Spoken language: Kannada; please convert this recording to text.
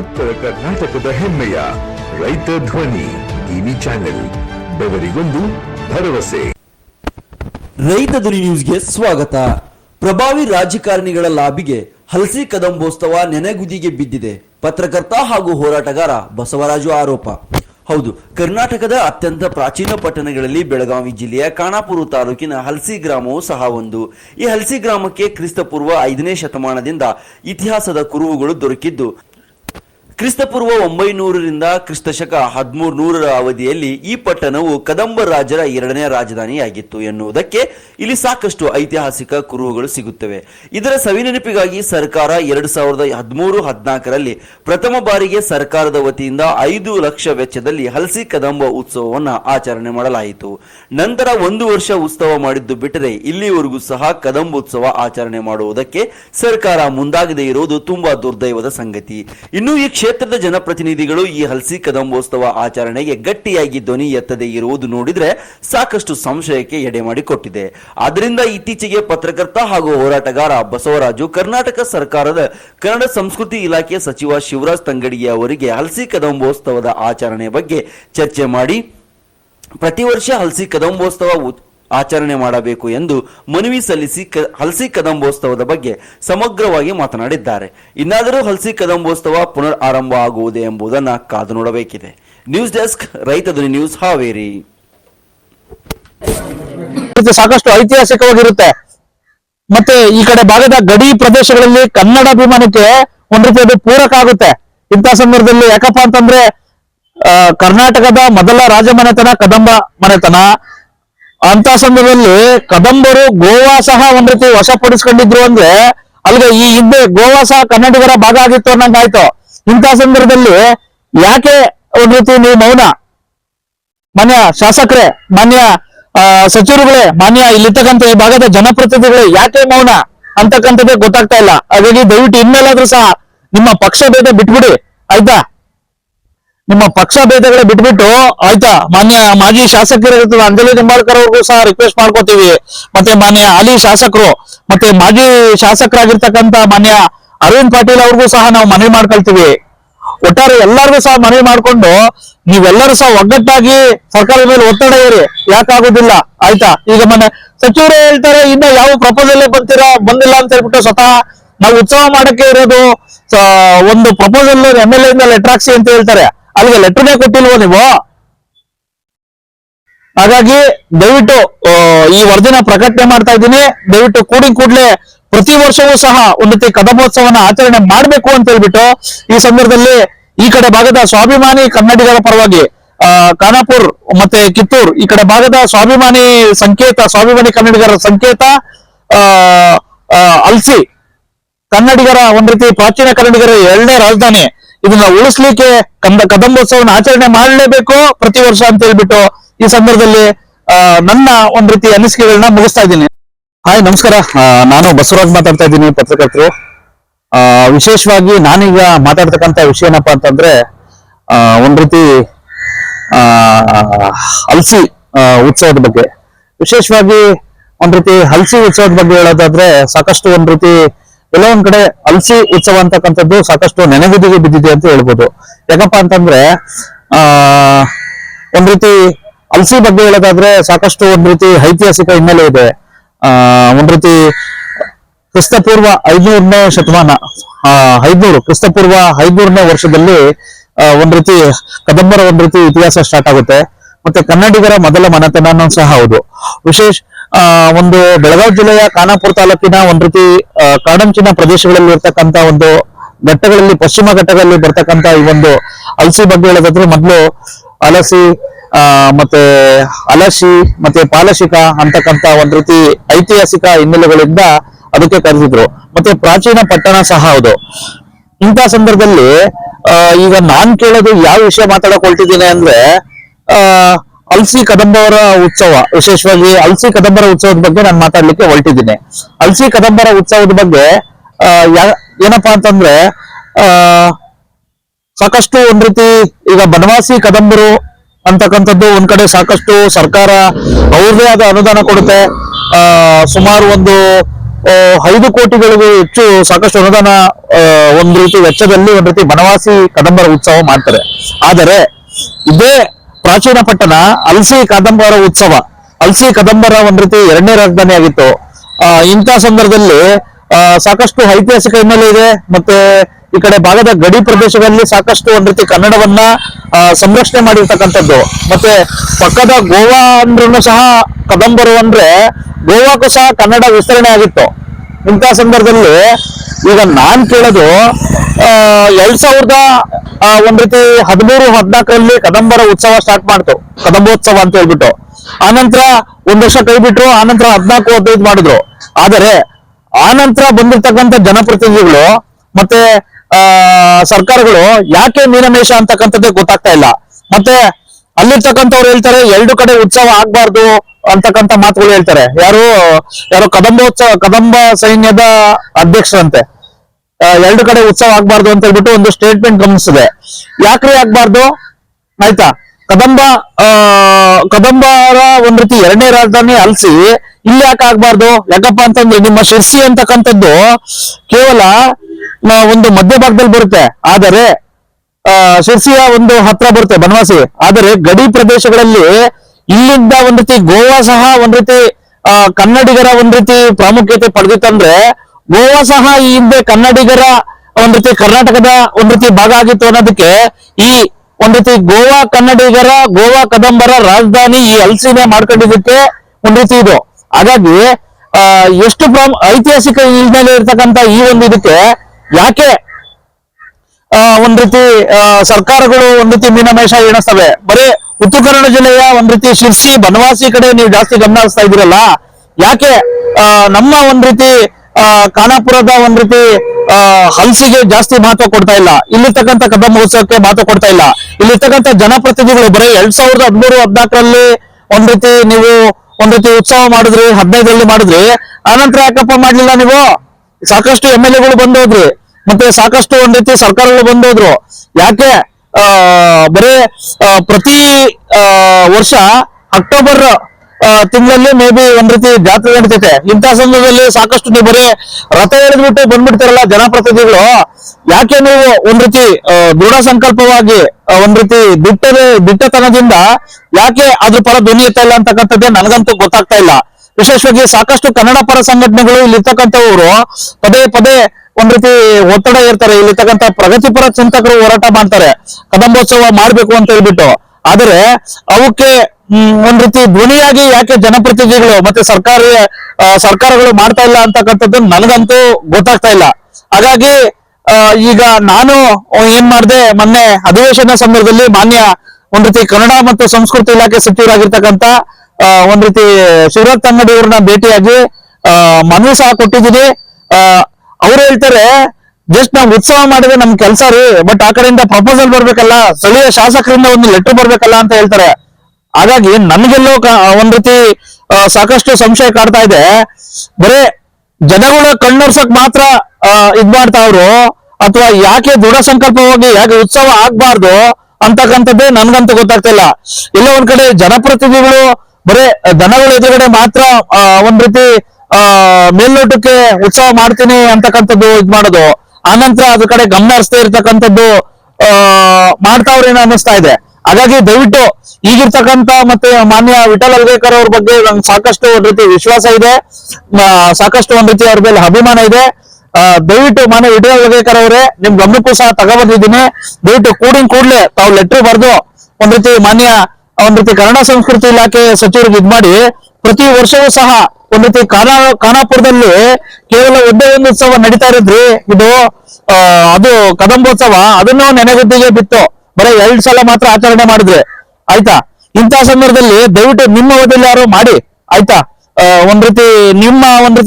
ಉತ್ತರ ಕರ್ನಾಟಕದ ಹೆಮ್ಮೆಯ ರೈತ ಧ್ವನಿ ಟಿವಿ ಚಾನೆಲ್, ಬೆವರಿಗೊಂದು ಭರವಸೆ. ರೈತ ಧ್ವನಿ ನ್ಯೂಸ್ಗೆ ಸ್ವಾಗತ. ಪ್ರಭಾವಿ ರಾಜಕಾರಣಿಗಳ ಲಾಬಿಗೆ ಹಲಸಿ ಕದಂಬೋತ್ಸವ ನೆನೆಗುದಿಗೆ ಬಿದ್ದಿದೆ. ಪತ್ರಕರ್ತ ಹಾಗೂ ಹೋರಾಟಗಾರ ಬಸವರಾಜು ಆರೋಪ. ಹೌದು, ಕರ್ನಾಟಕದ ಅತ್ಯಂತ ಪ್ರಾಚೀನ ಪಟ್ಟಣಗಳಲ್ಲಿ ಬೆಳಗಾವಿ ಜಿಲ್ಲೆಯ ಕಾಣಾಪುರ ತಾಲೂಕಿನ ಹಲ್ಸಿ ಗ್ರಾಮವೂ ಸಹ ಒಂದು. ಈ ಹಲ್ಸಿ ಗ್ರಾಮಕ್ಕೆ ಕ್ರಿಸ್ತಪೂರ್ವ ಐದನೇ ಶತಮಾನದಿಂದ ಇತಿಹಾಸದ ಕುರುಹುಗಳು ದೊರಕಿದ್ದು. ಕ್ರಿಸ್ತಪೂರ್ವ ಒಂಬೈನೂರರಿಂದ ಕ್ರಿಸ್ತಶಕ ಹದಿಮೂರು ನೂರರ ಅವಧಿಯಲ್ಲಿ ಈ ಪಟ್ಟಣವು ಕದಂಬ ರಾಜರ ಎರಡನೇ ರಾಜಧಾನಿಯಾಗಿತ್ತು ಎನ್ನುವುದಕ್ಕೆ ಇಲ್ಲಿ ಸಾಕಷ್ಟು ಐತಿಹಾಸಿಕ ಕುರುಹುಗಳು ಸಿಗುತ್ತವೆ. ಇದರ ಸವಿನೆನಪಿಗಾಗಿ ಸರ್ಕಾರ ಎರಡು ಸಾವಿರದ ಹದಿಮೂರು ಹದಿನಾಲ್ಕರಲ್ಲಿ ಪ್ರಥಮ ಬಾರಿಗೆ ಸರ್ಕಾರದ ವತಿಯಿಂದ ಐದು ಲಕ್ಷ ವೆಚ್ಚದಲ್ಲಿ ಹಲಸಿ ಕದಂಬ ಉತ್ಸವವನ್ನು ಆಚರಣೆ ಮಾಡಲಾಯಿತು. ನಂತರ ಒಂದು ವರ್ಷ ಉತ್ಸವ ಮಾಡಿದ್ದು ಬಿಟ್ಟರೆ ಇಲ್ಲಿವರೆಗೂ ಸಹ ಕದಂಬ ಉತ್ಸವ ಆಚರಣೆ ಮಾಡುವುದಕ್ಕೆ ಸರ್ಕಾರ ಮುಂದಾಗದೇ ಇರುವುದು ತುಂಬಾ ದುರ್ದೈವದ ಸಂಗತಿ. ಇನ್ನು ಈ ಕ್ಷೇತ್ರದ ಜನಪ್ರತಿನಿಧಿಗಳು ಈ ಹಲ್ಸಿ ಕದಂಬೋತ್ಸವ ಆಚರಣೆಗೆ ಗಟ್ಟಿಯಾಗಿ ಧ್ವನಿ ಎತ್ತದೆ ಇರುವುದು ನೋಡಿದ್ರೆ ಸಾಕಷ್ಟು ಸಂಶಯಕ್ಕೆ ಎಡೆ ಮಾಡಿಕೊಟ್ಟಿದೆ. ಆದ್ದರಿಂದ ಇತ್ತೀಚೆಗೆ ಪತ್ರಕರ್ತ ಹಾಗೂ ಹೋರಾಟಗಾರ ಬಸವರಾಜು ಕರ್ನಾಟಕ ಸರ್ಕಾರದ ಕನ್ನಡ ಸಂಸ್ಕೃತಿ ಇಲಾಖೆ ಸಚಿವ ಶಿವರಾಜ್ ತಂಗಡಿಗೆ ಅವರಿಗೆ ಹಲ್ಸಿ ಕದಂಬೋತ್ಸವದ ಆಚರಣೆ ಬಗ್ಗೆ ಚರ್ಚೆ ಮಾಡಿ. ಪ್ರತಿ ವರ್ಷ ಹಲ್ಸಿ ಕದಂಬೋತ್ಸವ ಆಚರಣೆ ಮಾಡಬೇಕು ಎಂದು ಮನವಿ ಸಲ್ಲಿಸಿ ಕ- ಹಲ್ಸಿ ಕದಂಬೋತ್ಸವದ ಬಗ್ಗೆ ಸಮಗ್ರವಾಗಿ ಮಾತನಾಡಿದ್ದಾರೆ. ಇನ್ನಾದರೂ ಹಲ್ಸಿ ಕದಂಬೋತ್ಸವ ಪುನರ್ ಆರಂಭ ಆಗುವುದೇ ಎಂಬುದನ್ನು ಕಾದು ನೋಡಬೇಕಿದೆ. ನ್ಯೂಸ್ ಡೆಸ್ಕ್, ರೈತ ಧ್ವನಿ ನ್ಯೂಸ್, ಹಾವೇರಿ. ಸಾಕಷ್ಟು ಐತಿಹಾಸಿಕವಾಗಿರುತ್ತೆ. ಮತ್ತೆ ಈ ಕಡೆ ಭಾಗದ ಗಡಿ ಪ್ರದೇಶಗಳಲ್ಲಿ ಕನ್ನಡ ಅಭಿಮಾನಕ್ಕೆ ಒಂದ್ ರೀತಿ ಪೂರಕ ಆಗುತ್ತೆ. ಇಂಥ ಸಂದರ್ಭದಲ್ಲಿ ಯಾಕಪ್ಪ ಅಂತಂದ್ರೆ ಕರ್ನಾಟಕದ ಮೊದಲ ರಾಜಮನೆತನ ಕದಂಬ ಮನೆತನ. ಅಂತ ಸಂದರ್ಭದಲ್ಲಿ ಕದಂಬರು ಗೋವಾ ಸಹ ಒಂದ್ ರೀತಿ ವಶಪಡಿಸ್ಕೊಂಡಿದ್ರು ಅಂದ್ರೆ ಅಲ್ಲಿಗೆ ಈ ಹಿಂದೆ ಗೋವಾ ಸಹ ಕನ್ನಡಿಗರ ಭಾಗ ಆಗಿತ್ತು ಅನ್ನಂಗಾಯ್ತು. ಇಂಥ ಸಂದರ್ಭದಲ್ಲಿ ಯಾಕೆ ಒಂದ್ ರೀತಿ ನೀವು ಮೌನ? ಮಾನ್ಯ ಶಾಸಕರೇ, ಮಾನ್ಯ ಸಚಿವರುಗಳೇ, ಮಾನ್ಯ ಇಲ್ಲಿರ್ತಕ್ಕಂಥ ಈ ಭಾಗದ ಜನಪ್ರತಿನಿಧಿಗಳೇ ಯಾಕೆ ಮೌನ ಅಂತಕ್ಕಂಥದ್ದೇ ಗೊತ್ತಾಗ್ತಾ ಇಲ್ಲ. ಹಾಗಾಗಿ ದಯವಿಟ್ಟು ಇನ್ಮೇಲಾದ್ರೂ ಸಹ ನಿಮ್ಮ ಪಕ್ಷ ಭೇದ ಬಿಟ್ಬಿಡಿ. ಆಯ್ತಾ? ನಿಮ್ಮ ಪಕ್ಷ ಭೇದಗಳೇ ಬಿಟ್ಬಿಟ್ಟು, ಆಯ್ತಾ? ಮಾನ್ಯ ಮಾಜಿ ಶಾಸಕರು ಅಂಜಲಿ ನಿಂಬಾಳ್ಕರ್ ಅವ್ರಿಗೂ ಸಹ ರಿಕ್ವೆಸ್ಟ್ ಮಾಡ್ಕೋತೀವಿ. ಮತ್ತೆ ಮಾನ್ಯ ಹಾಲಿ ಶಾಸಕರು, ಮತ್ತೆ ಮಾಜಿ ಶಾಸಕರಾಗಿರ್ತಕ್ಕಂಥ ಮಾನ್ಯ ಅರವಿಂದ್ ಪಾಟೀಲ್ ಅವ್ರಿಗೂ ಸಹ ನಾವು ಮನವಿ ಮಾಡ್ಕೊಳ್ತೀವಿ. ಒಟ್ಟಾರೆ ಎಲ್ಲರಿಗೂ ಸಹ ಮನವಿ ಮಾಡ್ಕೊಂಡು, ನೀವೆಲ್ಲರೂ ಸಹ ಒಗ್ಗಟ್ಟಾಗಿ ಸರ್ಕಾರದ ಮೇಲೆ ಒತ್ತಡ ಏರಿ ಯಾಕಾಗುದಿಲ್ಲ. ಆಯ್ತಾ? ಈಗ ಮೊನ್ನೆ ಸಚಿವರು ಹೇಳ್ತಾರೆ, ಇನ್ನ ಯಾವ ಪ್ರಪೋಸಲ್ ಬಂತೀರಾ? ಬಂದಿಲ್ಲ ಅಂತ ಹೇಳ್ಬಿಟ್ಟು ಸ್ವತಃ ನಾವು ಉತ್ಸವ ಮಾಡಕ್ಕೆ ಇರೋದು ಒಂದು ಪ್ರಪೋಸಲ್ ಎಂ ಎಲ್ ಇಂದ ಲೆಟ್ರಾಕ್ಸಿ ಅಂತ ಹೇಳ್ತಾರೆ. ಅಲ್ಲಿಗೆ ಲೆಟರ್ನೇ ಕೊಟ್ಟಿಲ್ವೋ ನೀವು? ಹಾಗಾಗಿ ದಯವಿಟ್ಟು ಈ ವರದಿನ ಪ್ರಕಟಣೆ ಮಾಡ್ತಾ ಇದ್ದೀನಿ. ದಯವಿಟ್ಟು ಕೂಡಿ ಕೂಡಲೇ ಪ್ರತಿ ವರ್ಷವೂ ಸಹ ಒಂದು ರೀತಿ ಕದಮೋತ್ಸವನ ಆಚರಣೆ ಮಾಡಬೇಕು ಅಂತ ಹೇಳ್ಬಿಟ್ಟು ಈ ಸಂದರ್ಭದಲ್ಲಿ ಈ ಕಡೆ ಭಾಗದ ಸ್ವಾಭಿಮಾನಿ ಕನ್ನಡಿಗರ ಪರವಾಗಿ ಖಾನಾಪುರ್ ಮತ್ತೆ ಕಿತ್ತೂರ್ ಈ ಕಡೆ ಭಾಗದ ಸ್ವಾಭಿಮಾನಿ ಸಂಕೇತ, ಸ್ವಾಭಿಮಾನಿ ಕನ್ನಡಿಗರ ಸಂಕೇತ ಅಲ್ಸಿ ಕನ್ನಡಿಗರ ಒಂದ್ ರೀತಿ ಪ್ರಾಚೀನ ಕನ್ನಡಿಗರ ಎರಡನೇ ರಾಜಧಾನಿ. ಇದನ್ನ ಉಳಿಸ್ಲಿಕ್ಕೆ ಕಂದ ಕದಂಬೋತ್ಸವನ ಆಚರಣೆ ಮಾಡಲೇಬೇಕು ಪ್ರತಿ ವರ್ಷ ಅಂತ ಹೇಳ್ಬಿಟ್ಟು ಈ ಸಂದರ್ಭದಲ್ಲಿ ನನ್ನ ಒಂದ್ ರೀತಿ ಅನಿಸಿಕೆಗಳನ್ನ ಮುಗಿಸ್ತಾ ಇದ್ದೀನಿ. ಹಾಯ್ ನಮಸ್ಕಾರ. ನಾನು ಬಸವರಾಜ್ ಮಾತಾಡ್ತಾ ಇದ್ದೀನಿ ಪತ್ರಕರ್ತರು. ಆ, ವಿಶೇಷವಾಗಿ ನಾನೀಗ ಮಾತಾಡ್ತಕ್ಕಂಥ ವಿಷಯ ಏನಪ್ಪಾ ಅಂತಂದ್ರೆ ಒಂದ್ ರೀತಿ ಆ, ಹಲ್ಸಿ ಉತ್ಸವದ ಬಗ್ಗೆ. ವಿಶೇಷವಾಗಿ ಒಂದ್ ರೀತಿ ಹಲ್ಸಿ ಉತ್ಸವದ ಬಗ್ಗೆ ಹೇಳೋದಾದ್ರೆ ಸಾಕಷ್ಟು ಒಂದ್ ರೀತಿ ಒಂದ್ ಕಡೆ ಅಲ್ಸಿ ಉತ್ಸವ ಅಂತಕ್ಕಂಥದ್ದು ಸಾಕಷ್ಟು ನೆನೆಗುದಿಗೆ ಬಿದ್ದಿದೆ ಅಂತ ಹೇಳ್ಬೋದು. ಯಾಕಪ್ಪ ಅಂತಂದ್ರೆ ಆ ಒಂದ್ ರೀತಿ ಅಲ್ಸಿ ಬಗ್ಗೆ ಹೇಳೋದಾದ್ರೆ ಸಾಕಷ್ಟು ಒಂದ್ ರೀತಿ ಐತಿಹಾಸಿಕ ಹಿನ್ನೆಲೆ ಇದೆ. ಆ ಒಂದ್ ರೀತಿ ಕ್ರಿಸ್ತಪೂರ್ವ ಐದ್ನೂರನೇ ಶತಮಾನ ಆ, ಐದ್ನೂರು ಕ್ರಿಸ್ತಪೂರ್ವ ಐದ್ನೂರನೇ ವರ್ಷದಲ್ಲಿ ಒಂದ್ ರೀತಿ ಕದಂಬರ ಒಂದ್ ರೀತಿ ಇತಿಹಾಸ ಸ್ಟಾರ್ಟ್ ಆಗುತ್ತೆ. ಮತ್ತೆ ಕನ್ನಡಿಗರ ಮೊದಲ ಮನೆತನ ಸಹ ಹೌದು. ವಿಶೇಷ ಒಂದು ಬೆಳಗಾವಿ ಜಿಲ್ಲೆಯ ಖಾನಾಪುರ ತಾಲೂಕಿನ ಒಂದ್ ರೀತಿ ಕಾಡಂಚಿನ ಪ್ರದೇಶಗಳಲ್ಲಿ ಇರ್ತಕ್ಕಂತ ಒಂದು ಘಟ್ಟಗಳಲ್ಲಿ, ಪಶ್ಚಿಮ ಘಟ್ಟಗಳಲ್ಲಿ ಬರ್ತಕ್ಕಂತ ಈ ಒಂದು ಹಲಸಿ ಬಗ್ಗೆ ಹೇಳೋದಾದ್ರೆ ಮೊದಲು ಹಲಸಿ ಆ, ಮತ್ತೆ ಹಲಸಿ ಮತ್ತೆ ಪಾಲಶಿಕ ಅಂತಕ್ಕಂತ ಒಂದ್ ರೀತಿ ಐತಿಹಾಸಿಕ ಹಿನ್ನೆಲೆಗಳಿಂದ ಅದಕ್ಕೆ ಕರೆದಿದ್ರು. ಮತ್ತೆ ಪ್ರಾಚೀನ ಪಟ್ಟಣ ಸಹ ಹೌದು. ಇಂಥ ಸಂದರ್ಭದಲ್ಲಿ ಈಗ ನಾನ್ ಕೇಳೋದು ಯಾವ ವಿಷಯ ಮಾತಾಡಕ್ ಅಂದ್ರೆ ಅಲ್ಸಿ ಕದಂಬರ ಉತ್ಸವ, ವಿಶೇಷವಾಗಿ ಅಲ್ಸಿ ಕದಂಬರ ಉತ್ಸವದ ಬಗ್ಗೆ ನಾನು ಮಾತಾಡ್ಲಿಕ್ಕೆ ಹೊರಟಿದ್ದೀನಿ. ಅಲ್ಸಿ ಕದಂಬರ ಉತ್ಸವದ ಬಗ್ಗೆ ಏನಪ್ಪಾ ಅಂತಂದ್ರೆ ಸಾಕಷ್ಟು ಒಂದ್ ರೀತಿ ಈಗ ಬನವಾಸಿ ಕದಂಬರು ಅಂತಕ್ಕಂಥದ್ದು ಒಂದ್ ಕಡೆ ಸಾಕಷ್ಟು ಸರ್ಕಾರ ಅವ್ರದೇ ಆದ ಅನುದಾನ ಕೊಡುತ್ತೆ. ಆ, ಸುಮಾರು ಒಂದು ಐದು ಕೋಟಿಗಳಿಗೂ ಹೆಚ್ಚು ಸಾಕಷ್ಟು ಅನುದಾನ ಒಂದು ರೀತಿ ವೆಚ್ಚದಲ್ಲಿ ಒಂದ್ ರೀತಿ ಬನವಾಸಿ ಕದಂಬರ ಉತ್ಸವ ಮಾಡ್ತಾರೆ. ಆದರೆ, ಇದೇ ಪ್ರಾಚೀನ ಪಟ್ಟಣ ಅಲ್ಸಿ ಕದಂಬರ ಉತ್ಸವ. ಅಲ್ಸಿ ಕದಂಬರ ಒಂದ್ ರೀತಿ ಎರಡನೇ ರಾಜಧಾನಿ ಆಗಿತ್ತು. ಇಂಥ ಸಂದರ್ಭದಲ್ಲಿ ಸಾಕಷ್ಟು ಐತಿಹಾಸಿಕ ಹಿನ್ನೆಲೆ ಇದೆ ಮತ್ತೆ ಈ ಕಡೆ ಭಾಗದ ಗಡಿ ಪ್ರದೇಶಗಳಲ್ಲಿ ಸಾಕಷ್ಟು ಒಂದ್ ರೀತಿ ಕನ್ನಡವನ್ನ ಸಂರಕ್ಷಣೆ ಮಾಡಿರ್ತಕ್ಕಂಥದ್ದು. ಮತ್ತೆ ಪಕ್ಕದ ಗೋವಾ ಅಂದ್ರೂ ಸಹ ಕದಂಬರು ಅಂದ್ರೆ ಗೋವಾಕ್ಕೂ ಸಹ ಕನ್ನಡ ವಿಸ್ತರಣೆ ಆಗಿತ್ತು. ಇಂಥ ಸಂದರ್ಭದಲ್ಲಿ ಈಗ ನಾನ್ ಕೇಳೋದು ಎರಡ್ ಸಾವಿರದ ಆ, ಒಂದ್ ರೀತಿ ಹದಿಮೂರು ಹದಿನಾಲ್ಕರಲ್ಲಿ ಕದಂಬರ ಉತ್ಸವ ಸ್ಟಾರ್ಟ್ ಮಾಡ್ತು. ಕದಂಬೋತ್ಸವ ಅಂತ ಹೇಳ್ಬಿಟ್ಟು. ಆನಂತರ ಒಂದ್ ವರ್ಷ ಕೈ ಬಿಟ್ರು ಆನಂತರ ಹದಿನಾಲ್ಕು ಹದಿನೈದು ಮಾಡಿದ್ರು. ಆದರೆ ಆನಂತರ ಬಂದಿರ್ತಕ್ಕಂಥ ಜನಪ್ರತಿನಿಧಿಗಳು ಮತ್ತೆ ಆ ಸರ್ಕಾರಗಳು ಯಾಕೆ ಮೀನಮೇಷ ಅಂತಕ್ಕಂಥದ್ದೇ ಗೊತ್ತಾಗ್ತಾ ಇಲ್ಲ. ಮತ್ತೆ ಅಲ್ಲಿರ್ತಕ್ಕಂಥವ್ರು ಹೇಳ್ತಾರೆ ಎರಡು ಕಡೆ ಉತ್ಸವ ಆಗ್ಬಾರ್ದು ಅಂತಕ್ಕಂಥ ಮಾತುಗಳು ಹೇಳ್ತಾರೆ. ಯಾರು ಯಾರು ಕದಂಬೋತ್ಸವ ಕದಂಬ ಸೈನ್ಯದ ಅಧ್ಯಕ್ಷರಂತೆ. ಎರಡು ಕಡೆ ಉತ್ಸವ ಆಗ್ಬಾರ್ದು ಅಂತ ಹೇಳ್ಬಿಟ್ಟು ಒಂದು ಸ್ಟೇಟ್ಮೆಂಟ್ ಗಮನಿಸಿದೆ. ಯಾಕ್ರಿ ಆಗ್ಬಾರ್ದು? ಆಯ್ತಾ? ಕದಂಬ ಕದಂಬರ ಒಂದ್ ರೀತಿ ಎರಡನೇ ರಾಜಧಾನಿ ಅಲ್ಸಿ, ಇಲ್ಲಿ ಯಾಕೆ ಆಗ್ಬಾರ್ದು? ಯಾಕಪ್ಪ ಅಂತಂದ್ರೆ ನಿಮ್ಮ ಶಿರ್ಸಿ ಅಂತಕ್ಕಂಥದ್ದು ಕೇವಲ ಒಂದು ಒಂದು ಮಧ್ಯಭಾಗದಲ್ಲಿ ಬರುತ್ತೆ. ಆದರೆ ಶಿರ್ಸಿಯ ಒಂದು ಹತ್ರ ಬರುತ್ತೆ ಬನವಾಸಿ. ಆದರೆ, ಗಡಿ ಪ್ರದೇಶಗಳಲ್ಲಿ ಇಲ್ಲಿಂದ ಒಂದ್ ರೀತಿ ಗೋವಾ ಸಹ ಒಂದ್ ರೀತಿ ಕನ್ನಡಿಗರ ಒಂದ್ ರೀತಿ ಪ್ರಾಮುಖ್ಯತೆ ಪಡೆದಿತ್ತಂದ್ರೆ ಗೋವಾ ಸಹ ಈ ಹಿಂದೆ ಕನ್ನಡಿಗರ ಒಂದ್ ರೀತಿ ಕರ್ನಾಟಕದ ಒಂದ್ ರೀತಿ ಭಾಗ ಆಗಿತ್ತು ಅನ್ನೋದಕ್ಕೆ ಈ ಒಂದ್ ರೀತಿ ಗೋವಾ ಕನ್ನಡಿಗರ, ಗೋವಾ ಕದಂಬರ ರಾಜಧಾನಿ ಈ ಅಲ್ಸಿನೇ ಮಾಡ್ಕೊಂಡಿದ್ದಕ್ಕೆ ಒಂದ್ ರೀತಿ ಇದು. ಹಾಗಾಗಿ ಎಷ್ಟು ಪ್ರಾಮ್, ಐತಿಹಾಸಿಕ ಹಿನ್ನೆಲೆ ಇರ್ತಕ್ಕಂಥ ಈ ಒಂದು ಇದಕ್ಕೆ ಯಾಕೆ ಒಂದ್ ರೀತಿ ಸರ್ಕಾರಗಳು ಒಂದ್ ರೀತಿ ಮೀನಮೇಷ ಎಣಿಸ್ತವೆ? ಬರೀ ಉತ್ತರ ಕನ್ನಡ ಜಿಲ್ಲೆಯ ಒಂದ್ ರೀತಿ ಶಿರ್ಸಿ, ಬನವಾಸಿ ಕಡೆ ನೀವು ಜಾಸ್ತಿ ಗಮನ ಹರಿಸ್ತಾ ಇದೀರಲ್ಲ ಯಾಕೆ ನಮ್ಮ ಒಂದ್ ರೀತಿ ಖಾನಾಪುರದ ಒಂದ್ ರೀತಿ ಹಲ್ಸಿಗೆ ಜಾಸ್ತಿ ಮಹತ್ವ ಕೊಡ್ತಾ ಇಲ್ಲ. ಇಲ್ಲಿರ್ತಕ್ಕಂಥ ಕದಂ ಮಹೋತ್ಸವಕ್ಕೆ ಮಹತ್ವ ಕೊಡ್ತಾ ಇಲ್ಲ. ಇಲ್ಲಿರ್ತಕ್ಕಂಥ ಜನಪ್ರತಿನಿಧಿಗಳು ಬರೀ ಎರಡ್ ಸಾವಿರದ ಹದಿಮೂರು ಹದಿನಾಲ್ಕರಲ್ಲಿ ಒಂದ್ ರೀತಿ ನೀವು ಒಂದ್ ರೀತಿ ಉತ್ಸವ ಮಾಡಿದ್ರಿ, ಹದಿನೈದರಲ್ಲಿ ಮಾಡಿದ್ರಿ. ಆನಂತರ ಯಾಕಪ್ಪ ಮಾಡ್ಲಿಲ್ಲ ನೀವು? ಸಾಕಷ್ಟು ಎಂ ಎಲ್ ಎಗಳು ಬಂದೋದ್ರಿ. ಮತ್ತೆ ಸಾಕಷ್ಟು ಒಂದ್ ರೀತಿ ಸರ್ಕಾರಗಳು ಬಂದೋದ್ರು. ಯಾಕೆ? ಬರೀ ಪ್ರತಿ ವರ್ಷ ಅಕ್ಟೋಬರ್ ತಿಂಗಳಲ್ಲಿ ಮೇ ಬಿ ಒಂದ್ ರೀತಿ ಜಾತ್ರೆ ನಡೀತೈತೆ. ಇಂತಹ ಸಂದರ್ಭದಲ್ಲಿ ಸಾಕಷ್ಟು ನೀವು ಬರೀ ರಥ ಎಳೆದ್ಬಿಟ್ಟು ಬಂದ್ಬಿಡ್ತಾರಲ್ಲ ಜನಪ್ರತಿನಿಧಿಗಳು, ಯಾಕೆ ನೀವು ಒಂದ್ ರೀತಿ ದೃಢ ಸಂಕಲ್ಪವಾಗಿ ಒಂದ್ ರೀತಿ ಬಿಟ್ಟದೆ ಬಿಟ್ಟತನದಿಂದ ಯಾಕೆ ಅದ್ರ ಪರ ಧ್ವನಿ ಇಲ್ಲ ಅಂತಕ್ಕಂಥದ್ದೇ ನನಗಂತೂ ಗೊತ್ತಾಗ್ತಾ ಇಲ್ಲ. ವಿಶೇಷವಾಗಿ ಸಾಕಷ್ಟು ಕನ್ನಡ ಪರ ಸಂಘಟನೆಗಳು ಇಲ್ಲಿರ್ತಕ್ಕಂಥವ್ರು ಪದೇ ಪದೇ ಒಂದ್ ರೀತಿ ಒತ್ತಡ ಇರ್ತಾರೆ ಇಲ್ಲಿರ್ತಕ್ಕಂಥ ಪ್ರಗತಿಪರ ಚಿಂತಕರು ಹೋರಾಟ ಮಾಡ್ತಾರೆ. ಕದಂಬೋತ್ಸವ ಮಾಡ್ಬೇಕು ಅಂತ ಹೇಳ್ಬಿಟ್ಟು. ಆದರೆ ಅವಕ್ಕೆ ಒಂದ್ ರೀತಿ ಧ್ವನಿಯಾಗಿ ಯಾಕೆ ಜನಪ್ರತಿನಿಧಿಗಳು ಮತ್ತೆ ಸರ್ಕಾರಿ ಸರ್ಕಾರಗಳು ಮಾಡ್ತಾ ಇಲ್ಲ ಅಂತಕ್ಕಂಥದ್ದು ನನಗಂತೂ ಗೊತ್ತಾಗ್ತಾ ಇಲ್ಲ. ಹಾಗಾಗಿ ಈಗ ನಾನು ಏನ್ ಮಾಡಿದೆ, ಮೊನ್ನೆ ಅಧಿವೇಶನ ಸಂದರ್ಭದಲ್ಲಿ ಮಾನ್ಯ ಒಂದ್ ರೀತಿ ಕನ್ನಡ ಮತ್ತು ಸಂಸ್ಕೃತಿ ಇಲಾಖೆ ಸಚಿವರಾಗಿರ್ತಕ್ಕಂಥ ಒಂದ್ ರೀತಿ ಶಿವರಾಜ್ ತಂಗಡಿ ಅವ್ರನ್ನ ಭೇಟಿಯಾಗಿ ಮನವಿ ಸಹ ಕೊಟ್ಟಿದ್ದೀನಿ. ಅವ್ರು ಹೇಳ್ತಾರೆ, ಜಸ್ಟ್ ನಾವು ಉತ್ಸವ ಮಾಡಿದ್ರೆ ನಮ್ ಕೆಲಸ ರೀ, ಬಟ್ ಆ ಕಡೆಯಿಂದ ಪ್ರಪೋಸಲ್ ಬರ್ಬೇಕಲ್ಲ, ಸ್ಥಳೀಯ ಶಾಸಕರಿಂದ ಒಂದು ಲೆಟರ್ ಬರ್ಬೇಕಲ್ಲ ಅಂತ ಹೇಳ್ತಾರೆ. ಹಾಗಾಗಿ ನನ್ಗೆಲ್ಲೋ ಕ- ಒಂದ್ ರೀತಿ ಸಾಕಷ್ಟು ಸಂಶಯ ಕಾಡ್ತಾ ಇದೆ. ಬರೇ ಜನಗಳ ಕಣ್ಣೊರ್ಸಕ್ ಮಾತ್ರ ಇದ್ ಮಾಡ್ತಾವ್ರು ಅಥವಾ ಯಾಕೆ ದೃಢ ಸಂಕಲ್ಪವಾಗಿ ಯಾಕೆ ಉತ್ಸವ ಆಗ್ಬಾರ್ದು ಅಂತಕ್ಕಂಥದ್ದೇ ನನ್ಗಂತೂ ಗೊತ್ತಾಗ್ತಾ ಇಲ್ಲ. ಒಂದ್ ಕಡೆ ಜನಪ್ರತಿನಿಧಿಗಳು, ಬರೇ ದನಗಳ ಎದುರುಗಡೆ ಮಾತ್ರ ಒಂದು ರೀತಿ, ಆ, ಮೇಲ್ನೋಟಕ್ಕೆ ಉತ್ಸವ ಮಾಡ್ತೀನಿ ಅಂತಕ್ಕಂಥದ್ದು ಇದ್ ಮಾಡೋದು. ಆನಂತರ ಅದ್ರ ಕಡೆ ಗಮನ ಹರಿಸ್ತಾ ಇರ್ತಕ್ಕಂಥದ್ದು ಮಾಡ್ತಾವ್ರೇನೋ ಅನ್ನಿಸ್ತಾ ಇದೆ. ಹಾಗಾಗಿ ದಯವಿಟ್ಟು ಈಗಿರ್ತಕ್ಕಂತ ಮತ್ತೆ ಮಾನ್ಯ ವಿಠಲ್ ಅಲ್ವೇಕರ್ ಅವ್ರ ಬಗ್ಗೆ ನಂಗೆ ಸಾಕಷ್ಟು ಒಂದ್ ರೀತಿ ವಿಶ್ವಾಸ ಇದೆ. ಸಾಕಷ್ಟು ಒಂದ್ ರೀತಿ ಅವ್ರ ಮೇಲೆ ಅಭಿಮಾನ ಇದೆ. ದಯವಿಟ್ಟು ಮಾನ್ಯ ವಿಠಲ್ ಅಲ್ವೇಕರ್ ಅವರೇ, ನಿಮ್ ಗಮನಕ್ಕೂ ಸಹ ತಗೊಬಂದಿದ್ದೀನಿ ದಯವಿಟ್ಟು ಕೂಡಿನ ಕೂಡ್ಲೆ ತಾವು ಲೆಟರ್ ಬರೆದು ಒಂದ್ ರೀತಿ ಮಾನ್ಯ ಒಂದ್ ರೀತಿ ಕನ್ನಡ ಸಂಸ್ಕೃತಿ ಇಲಾಖೆ ಸಚಿವರಿಗೆ ಇದ್ ಮಾಡಿ. ಪ್ರತಿ ವರ್ಷವೂ ಸಹ ಒಂದ್ ರೀತಿ ಖಾನಾ ಖಾನಾಪುರದಲ್ಲಿ ಕೇವಲ ಒಂದೇ ಒಂದು ಉತ್ಸವ ನಡೀತಾ ಇರೋದ್ರಿ. ಇದು ಅದು ಕದಂಬೋತ್ಸವ. ಅದನ್ನು ನೆನೆಗುದ್ದಿಗೆ ಬಿತ್ತು. ಬರೀ ಎರಡ್ ಸಲ ಮಾತ್ರ ಆಚರಣೆ ಮಾಡಿದ್ರೆ, ಆಯ್ತಾ? ಇಂತಹ ಸಂದರ್ಭದಲ್ಲಿ ದಯವಿಟ್ಟು ನಿಮ್ಮ ಯಾರು ಮಾಡಿ, ಆಯ್ತಾ? ಒಂದ್ ರೀತಿ ನಿಮ್ಮ ಒಂದ್